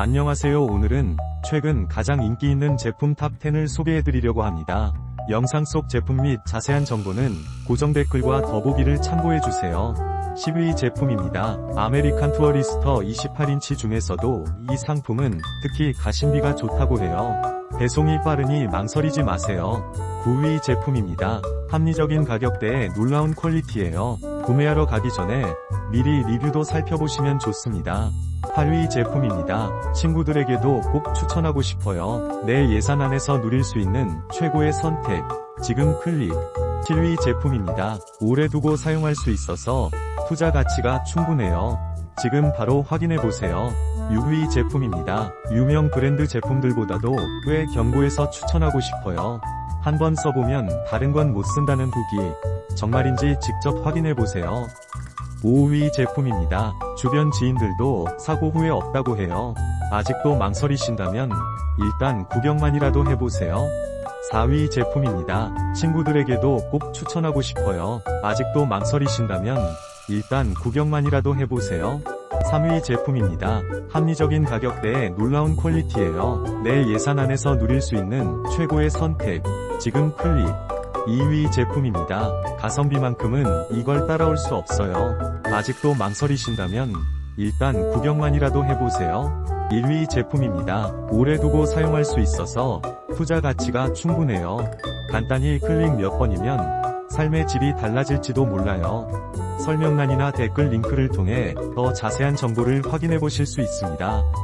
안녕하세요 오늘은 최근 가장 인기 있는 제품 탑10을 소개해드리려고 합니다. 영상 속 제품 및 자세한 정보는 고정 댓글과 더보기를 참고해주세요. 10위 제품입니다. 아메리칸 투어리스터 28인치 중에서도 이 상품은 특히 가심비가 좋다고 해요. 배송이 빠르니 망설이지 마세요. 9위 제품입니다. 합리적인 가격대에 놀라운 퀄리티예요. 구매하러 가기 전에 미리 리뷰도 살펴보시면 좋습니다. 8위 제품입니다. 친구들에게도 꼭 추천하고 싶어요. 내 예산 안에서 누릴 수 있는 최고의 선택. 지금 클릭. 7위 제품입니다. 오래 두고 사용할 수 있어서 투자 가치가 충분해요. 지금 바로 확인해보세요. 6위 제품입니다. 유명 브랜드 제품들보다도 꽤 견고해서 추천하고 싶어요. 한번 써보면 다른 건 못 쓴다는 후기. 정말인지 직접 확인해 보세요. 5위 제품입니다. 주변 지인들도 사고 후회 없다고 해요. 아직도 망설이신다면 일단 구경만이라도 해보세요. 4위 제품입니다. 친구들에게도 꼭 추천하고 싶어요. 아직도 망설이신다면 일단 구경만이라도 해보세요. 3위 제품입니다. 합리적인 가격대에 놀라운 퀄리티예요. 내 예산 안에서 누릴 수 있는 최고의 선택. 지금 클릭. 2위 제품입니다. 가성비만큼은 이걸 따라올 수 없어요. 아직도 망설이신다면 일단 구경만이라도 해보세요. 1위 제품입니다. 오래 두고 사용할 수 있어서 투자 가치가 충분해요. 간단히 클릭 몇 번이면 삶의 질이 달라질지도 몰라요. 설명란이나 댓글 링크를 통해 더 자세한 정보를 확인해 보실 수 있습니다.